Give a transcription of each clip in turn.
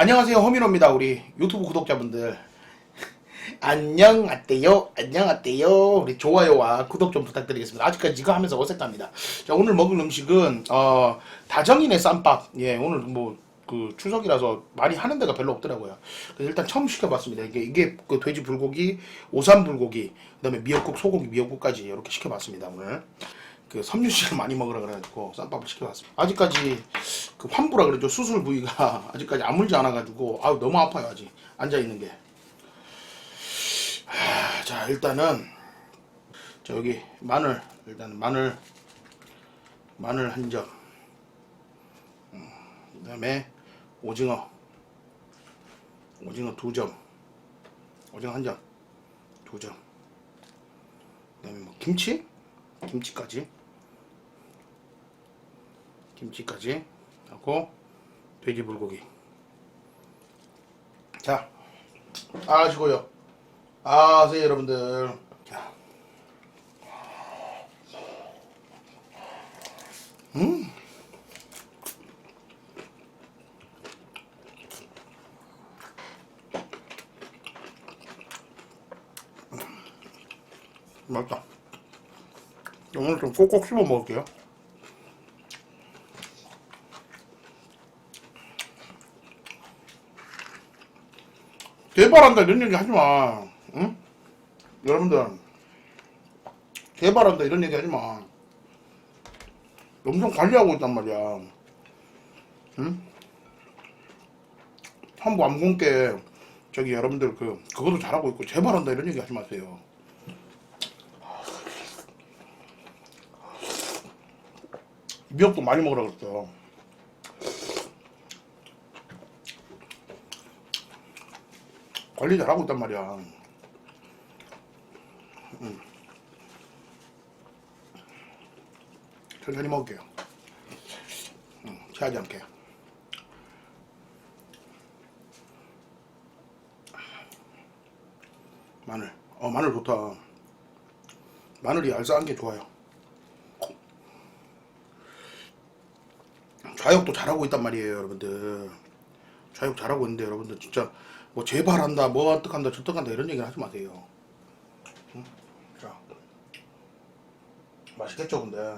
안녕하세요 허민호입니다 우리 유튜브 구독자분들. 안녕하세요 안녕하세요. 우리 좋아요와 구독 좀 부탁드리겠습니다. 아직까지 이거 하면서 어색합니다. 자 오늘 먹을 음식은 어 다정이네 쌈밥. 예 오늘 뭐 그 추석이라서 많이 하는 데가 별로 없더라고요. 그래서 일단 처음 시켜봤습니다. 이게 이게 그 돼지 불고기 오삼 불고기 그 다음에 미역국 소고기 미역국까지 이렇게 시켜봤습니다 오늘 그 섬유식을 많이 먹으라 그래가지고 쌈밥을 시켜봤습니다. 아직까지 그 환부라 그러죠 수술 부위가 아직까지 아물지 않아가지고 아우 너무 아파요 아직 앉아 있는 게. 하, 자 일단은 자 여기 마늘 일단 마늘 마늘 한 점. 음, 그다음에 오징어 오징어 두 점. 오징어 한 점. 두 점. 그다음에 뭐 김치 김치까지. 김치까지 하고 돼지 불고기. 자 아시고요. 아세요 여러분들. 자. 음. 맛있다. 오늘 좀 꼭꼭 씹어 먹을게요 개발한다 이런 얘기 하지 마. 응? 여러분들 개발한다 이런 얘기 하지 마. 엄청 관리하고 있단 말이야. 응? 한부 암공께 저기 여러분들 그 그것도 잘하고 있고 재발한다 이런 얘기 하지 마세요. 미역도 많이 먹으라 그랬어. 관리 잘하고 있단 말이야. 음. 천천히 먹을게요. 음, 체하지 않게. 마늘. 어, 마늘 좋다. 마늘이 알싸한 게 좋아요. 좌욕도 잘하고 있단 말이에요, 여러분들. 좌욕 잘하고 있는데, 여러분들 진짜 뭐 재발한다, 뭐 어떡한다, 저떡한다 이런 얘기는 하지 마세요. 응? 자, 맛있겠죠, 근데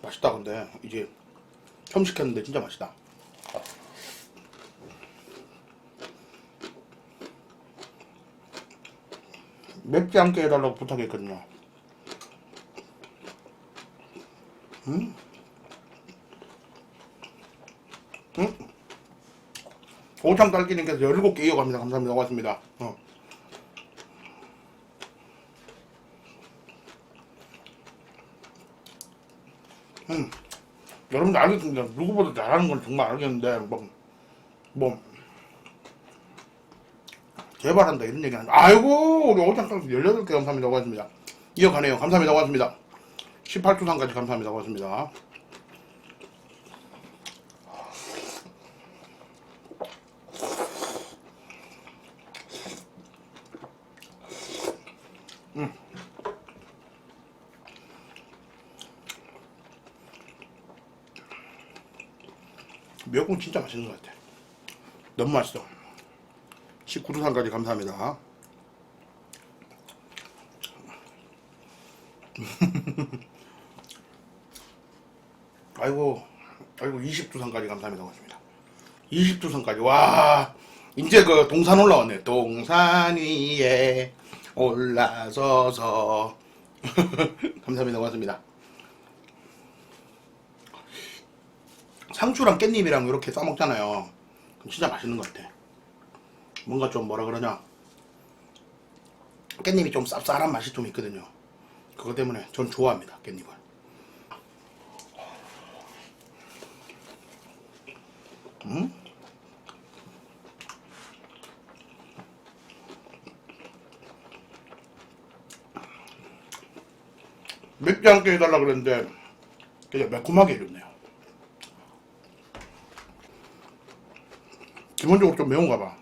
맛있다, 근데 이제 시켰는데 진짜 맛있다. 맵지 않게 해달라고 부탁했거든요. 음? 응? 오창 딸기님께서 17개 이어갑니다. 감사합니다. 고맙습니다. 어. 음. 여러분들 알겠습니다. 누구보다 잘하는 건 정말 알겠는데, 뭐, 뭐, 개발한다 이런 얘기 하는 아이고, 우리 오창 딸기 18개 감사합니다. 고맙습니다. 이어가네요. 감사합니다. 고맙습니다. 18투상까지 감사합니다. 고맙습니다. 미역국 진짜 맛있는 것 같아. 너무 맛있어. 19두산까지 감사합니다. 아이고, 아이고, 20두산까지 감사합니다. 고맙습니다. 20두산까지. 와, 이제 그 동산 올라왔네. 동산 위에 올라서서. 감사합니다. 고맙습니다. 상추랑 깻잎이랑 이렇게 싸먹잖아요. 진짜 맛있는 것 같아. 뭔가 좀 뭐라 그러냐. 깻잎이 좀 쌉쌀한 맛이 좀 있거든요. 그것 때문에 전 좋아합니다. 깻잎을. 음? 맵지 않게 해달라 그랬는데 그냥 매콤하게 해줬네요. 기본적으로 좀 매운가 봐.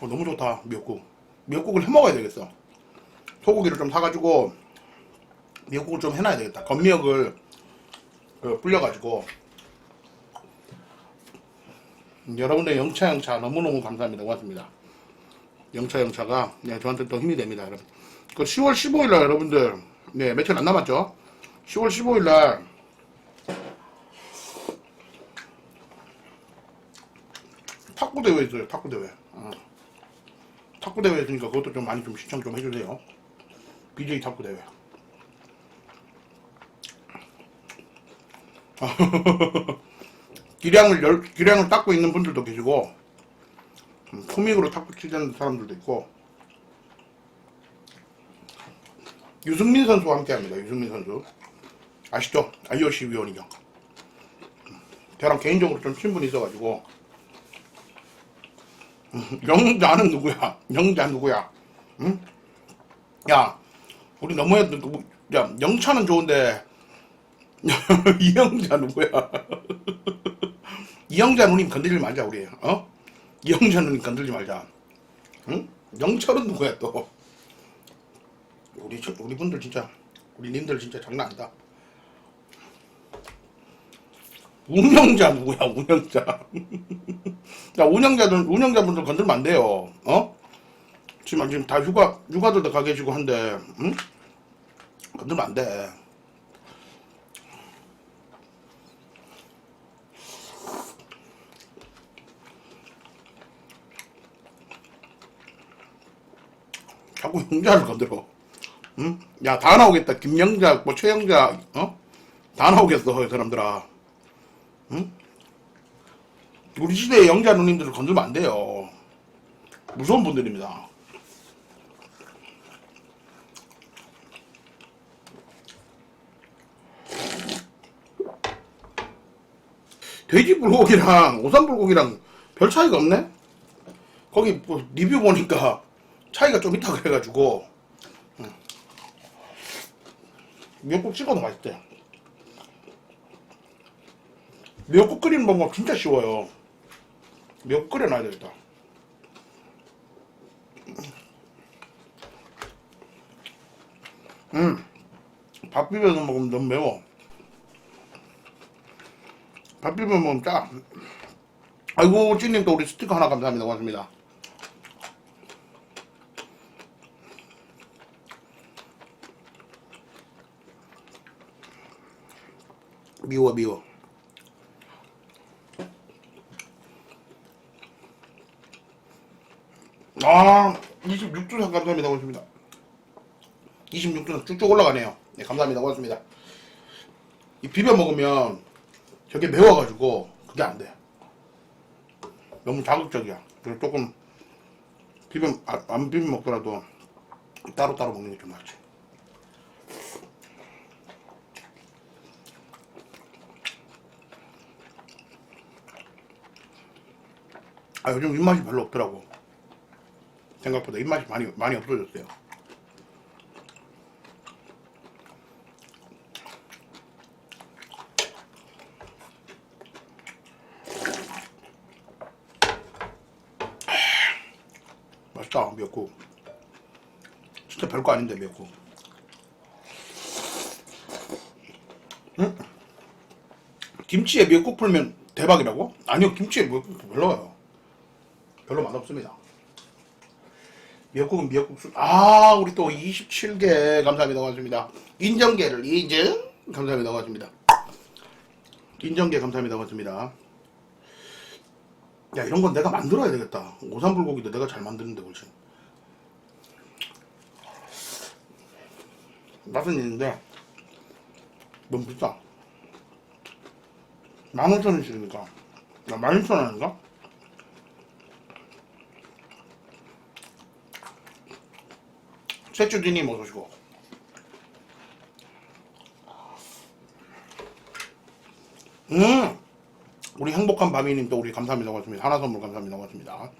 어, 너무 좋다 미역국. 미역국을 해 먹어야 되겠어. 소고기를 좀 사가지고 미역국을 좀 해놔야 되겠다. 겉미역을 어, 불려가지고. 여러분들 영차 영차 너무너무 감사합니다. 고맙습니다. 영차 영차가 네, 저한테 또 힘이 됩니다 여러분. 그 10월 15일 날 여러분들 네 며칠 안 남았죠? 10월 15일 날 탁구 대회 있어요 탁구 대회. 어. 탁구 대회 있으니까 그것도 좀 많이 좀 시청 좀 해주세요. BJ 탁구 대회 기량을 열, 기량을 닦고 있는 분들도 계시고 음, 코믹으로 탁구 치는 사람들도 있고 유승민 선수와 함께합니다. 유승민 선수 아시죠? IOC 위원이죠. 음, 저랑 개인적으로 좀 친분이 있어가지고 음, 영자는 누구야? 영자 누구야? 응? 야, 우리 너무했던 그, 야 영차는 좋은데 이영자 누구야? 이영자 누님 건들지 말자 우리 어? 이영자 누님 건들지 말자 응? 영철은 누구야 또 우리 저- 우리 분들 진짜 우리 님들 진짜 장난 아니다 운영자 누구야 운영자 야 운영자들 운영자분들 건들면 안 돼요 어? 지금 지금 다 휴가 휴가들도 가 계시고 한데 응? 건들면 안돼 자꾸 형자를 건드려. 응? 야, 다 나오겠다. 김영자, 뭐, 최영자, 어? 다 나오겠어, 이 사람들아. 응? 우리 시대의 영자 누님들을 건들면 안 돼요. 무서운 분들입니다. 돼지 불고기랑 오삼 불고기랑 별 차이가 없네? 거기 뭐 리뷰 보니까 차이가 좀 있다 그래가지고. 음. 미역국 찍어도 맛있대. 미역국 끓이는 방법 진짜 쉬워요. 미역국 끓여놔야 되겠다 음 밥 비벼서 먹으면 너무 매워. 밥 비벼 먹으면 짜. 아이고 찐님 또 우리 스티커 하나 감사합니다. 고맙습니다 미워 미워. 아 26주상 감사합니다. 고맙습니다. 26주상 쭉쭉 올라가네요. 네 감사합니다. 고맙습니다. 이 비벼 먹으면 저게 매워가지고 그게 안돼. 너무 자극적이야. 그래서 조금 비벼 아, 안 비벼 먹더라도 따로따로 먹는 게 좀 낫지 아 요즘 입맛이 별로 없더라고. 생각보다 입맛이 많이 많이 없어졌어요. 맛있다 미역국 진짜 별거 아닌데 미역국 응? 김치에 미역국 풀면 대박이라고? 아니요 김치에 미역국 별로예요 별로 맛없습니다. 미역국은 미역국수. 아, 우리 또 27개 감사합니다. 고맙습니다. 인정계를 인증 감사합니다. 고맙습니다. 인정계 감사합니다. 고맙습니다. 야, 이런 건 내가 만들어야 되겠다. 오삼불고기도 내가 잘 만드는데 훨씬. 맛은 있는데 너무 비싸. 15,000원씩이니까. 나 12,000원인가? 셋주디님 어서 오시고 음! 우리 행복한 밤이님 또 우리 감사합니다. 고맙습니다. 하나 선물 감사합니다. 고맙습니다.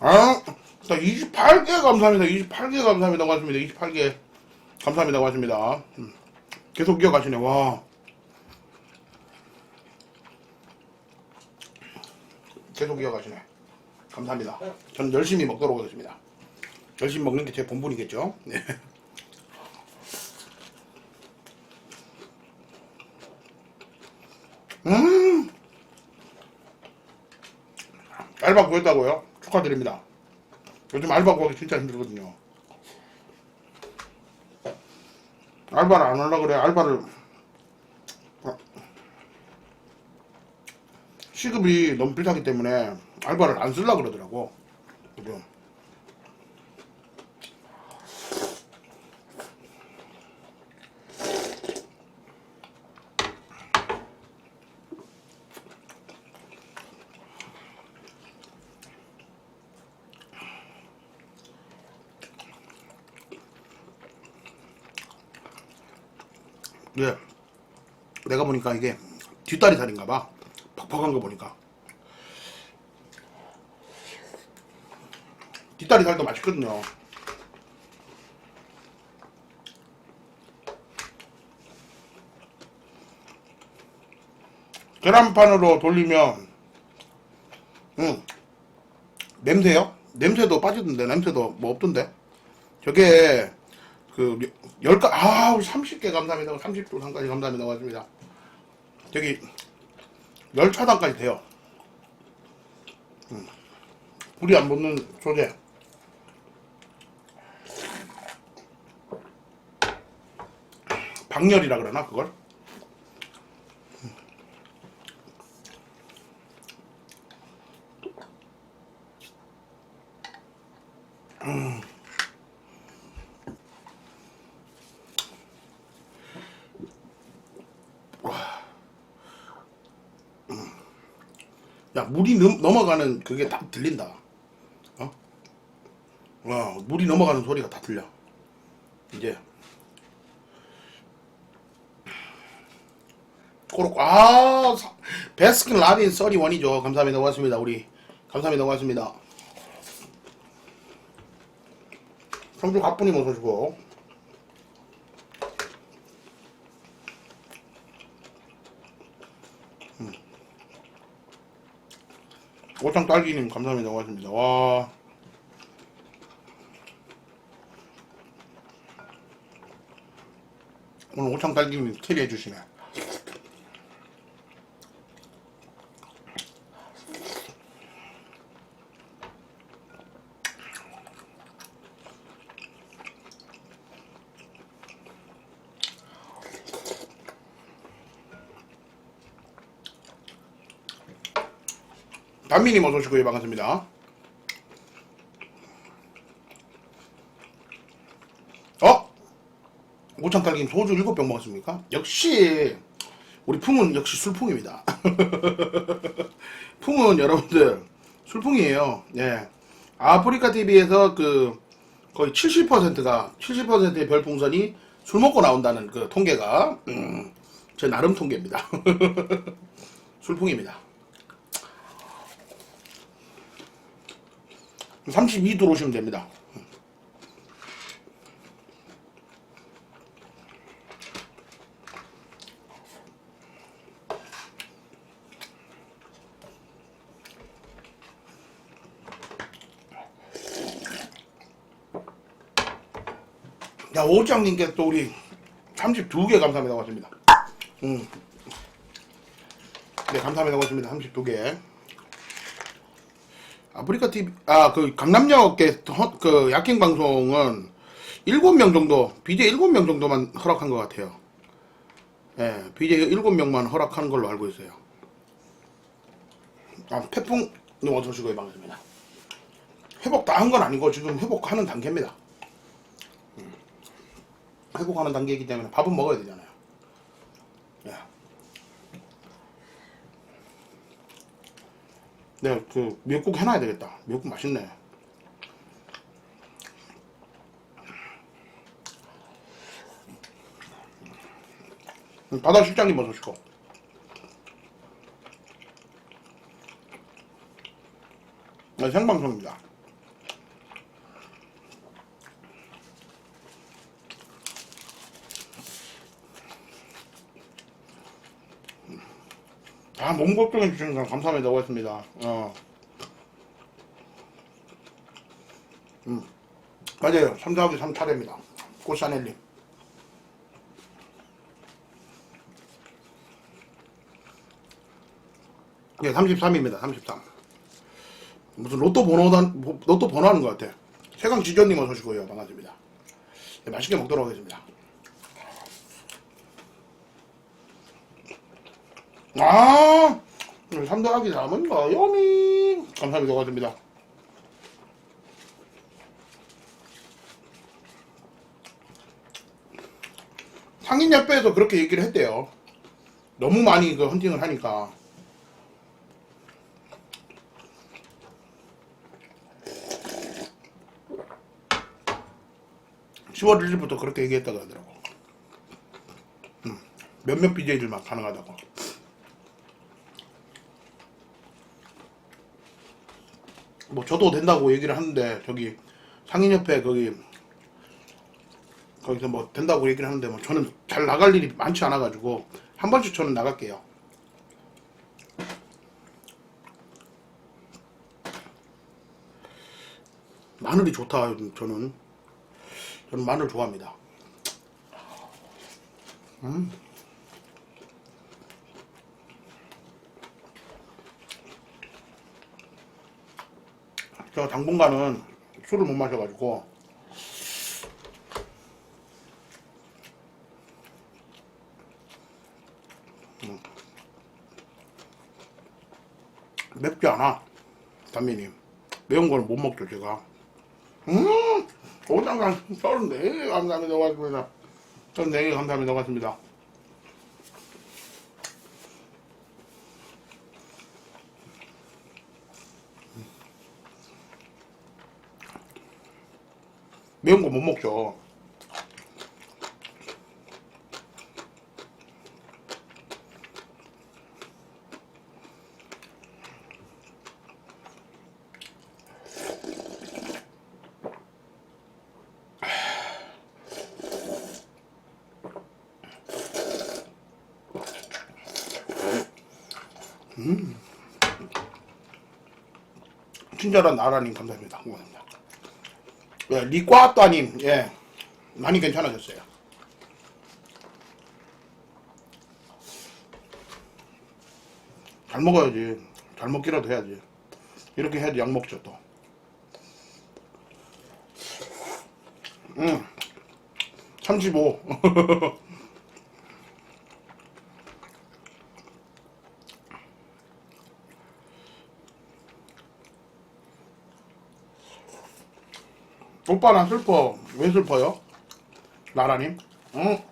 아, 자 28개 감사합니다. 28개 감사합니다. 고맙습니다. 28개 감사합니다. 고맙습니다. 음, 계속 이어가시네. 와. 계속 이어가시네. 감사합니다. 저는 열심히 먹도록 하겠습니다. 열심히 먹는 게 제 본분이겠죠. 네. 음! 알바 구했다고요? 축하드립니다. 요즘 알바 구하기 진짜 힘들거든요. 알바를 안 하려고 그래. 알바를 어. 시급이 너무 비싸기 때문에 알바를 안 쓰려고 그러더라고. 그죠? 예. 내가 보니까 이게 뒷다리 살인가 봐. 퍽퍽한 거 보니까. 뒷다리 살도 맛있거든요. 계란판으로 돌리면, 음, 냄새요? 냄새도 빠지던데, 냄새도 뭐 없던데? 저게, 그, 열가, 아, 우리 30개 감사합니다. 30도 상까지 감사합니다. 고맙습니다. 저기, 열 차단까지 돼요. 음. 불이 안 붙는 소재. 방열이라 그러나 그걸? 야 물이 넘, 넘어가는 그게 딱 들린다. 어? 어 물이 넘어가는 소리가 다 들려. 이제 꼬록 아 사- 베스킨 라빈 써리 원이죠. 감사합니다. 고맙습니다. 우리 감사합니다. 고맙습니다. 성주 가뿐히 오시고 오창 딸기님 감사합니다. 고맙습니다. 와. 오늘 오창 딸기님 캐리해 주시네. 단미님 어서 오시고요. 반갑습니다. 어? 오창 딸기님 소주 7병 먹었습니까? 역시 우리 풍은 역시 술풍입니다. 풍은 여러분들 술풍이에요. 예. 아프리카 TV에서 그 거의 70%가 70%의 별풍선이 술 먹고 나온다는 그 통계가 음, 제 나름 통계입니다. 술풍입니다. 32 들어오시면 됩니다. 야, 오장님께 또 우리 32개 감사합니다. 고맙습니다. 음. 네, 감사합니다. 고맙습니다. 32개. 아프리카 TV 아 그 강남역의 허- 그 약행 방송은 7명 정도 BJ 7명 정도만 허락한 것 같아요. 예, BJ 7명만 허락한 걸로 알고 있어요. 아, 태풍 어서 오시고요 반갑습니다. 회복 다 한 건 아니고 지금 회복하는 단계입니다. 음. 회복하는 단계이기 때문에 밥은 먹어야 되잖아요. 예. 내가 그 미역국 해놔야 되겠다. 미역국 맛있네. 음, 바다 실장님 어서 오시고. 네, 생방송입니다. 아, 주시는 건 감사합니다. 고맙습니다. 어. 맞아요. 3 더하기 3 차례입니다. 꽃사넬님. 네, 33입니다. 33. 무슨 로또 번호단, 로또 번호 하는 것 같아. 최강 지전님 어서 오시고요. 반갑습니다. 네, 맛있게 먹도록 하겠습니다. 아, 3 더하기 3은 뭐, 여미. 감사합니다. 고맙습니다. 상인 협회에서 그렇게 얘기를 했대요. 너무 많이 그 헌팅을 하니까. (10월 1일부터) 그렇게 얘기했다고 하더라고 음, 몇몇 BJ들만 가능하다고 뭐 저도 된다고 얘기를 하는데 저기 상인협회 거기 거기서 뭐 된다고 얘기를 하는데 뭐 저는 잘 나갈 일이 많지 않아 가지고 한 번씩 저는 나갈게요. 마늘이 좋다 저는 저는 마늘 좋아합니다. 음. 저 당분간은 술을 못 마셔가지고. 맵지 않아 담미님. 매운 걸못 먹죠 제가. 음! 오장간 썰네 감사합니다 고맙습니다. 전네 감사합니다 고맙습니다 매운 거 못 먹죠 친절한 나라님 감사합니다. 고맙습니다. 예, 리과따님, 예, 많이 괜찮아졌어요. 잘 먹어야지. 잘 먹기라도 해야지. 이렇게 해야지 약 먹죠 또. 음, 35. 오빠 나 슬퍼. 왜 슬퍼요? 나라님? 응?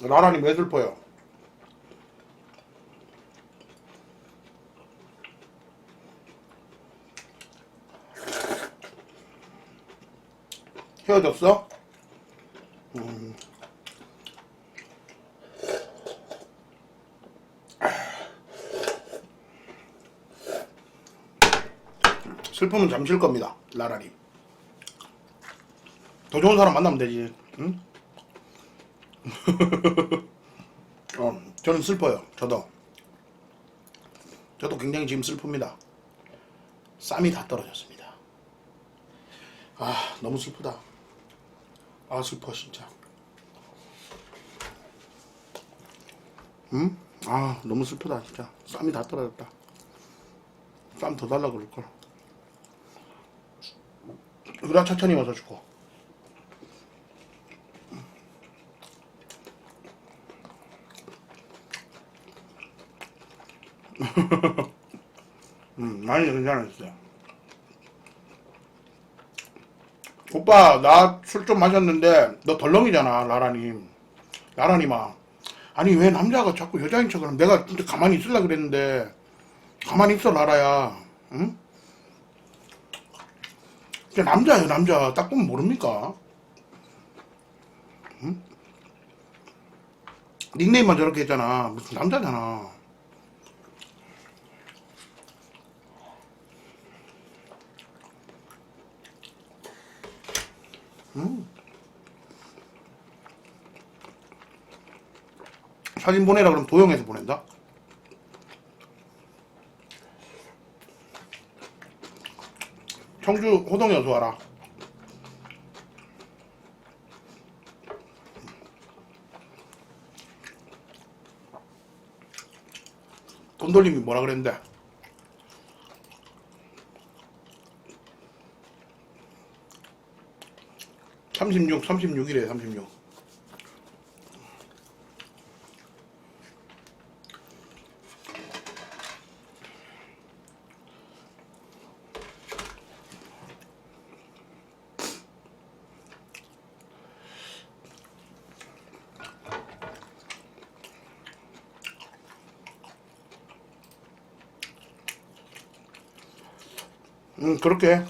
나라님 왜 슬퍼요? 헤어졌어? 음. 슬픔은 잠실 겁니다. 나라님. 더 좋은 사람 만나면 되지. 응? 어, 저는 슬퍼요. 저도. 저도 굉장히 지금 슬픕니다. 쌈이 다 떨어졌습니다. 아, 너무 슬프다. 아, 슬퍼, 진짜. 응? 아, 너무 슬프다, 진짜. 쌈이 다 떨어졌다. 쌈 더 달라고 그럴걸. 으라 천천히 와서 주고. 음, 많이 괜찮았어요. 오빠, 나 술 좀 마셨는데, 너 덜렁이잖아, 라라님. 라라님아. 아니, 왜 남자가 자꾸 여자인 척을 하면 내가 진짜 가만히 있으려 그랬는데, 가만히 있어, 라라야. 응? 남자예요, 남자. 딱 보면 모릅니까? 응? 닉네임만 저렇게 했잖아. 무슨 남자잖아. 음. 사진 보내라 그러면 도용해서 보낸다? 청주 어서 와라. 돈돌림이 뭐라 그랬는데? 삼십육, 삼십육이래, 삼십육. 음, 그렇게 해.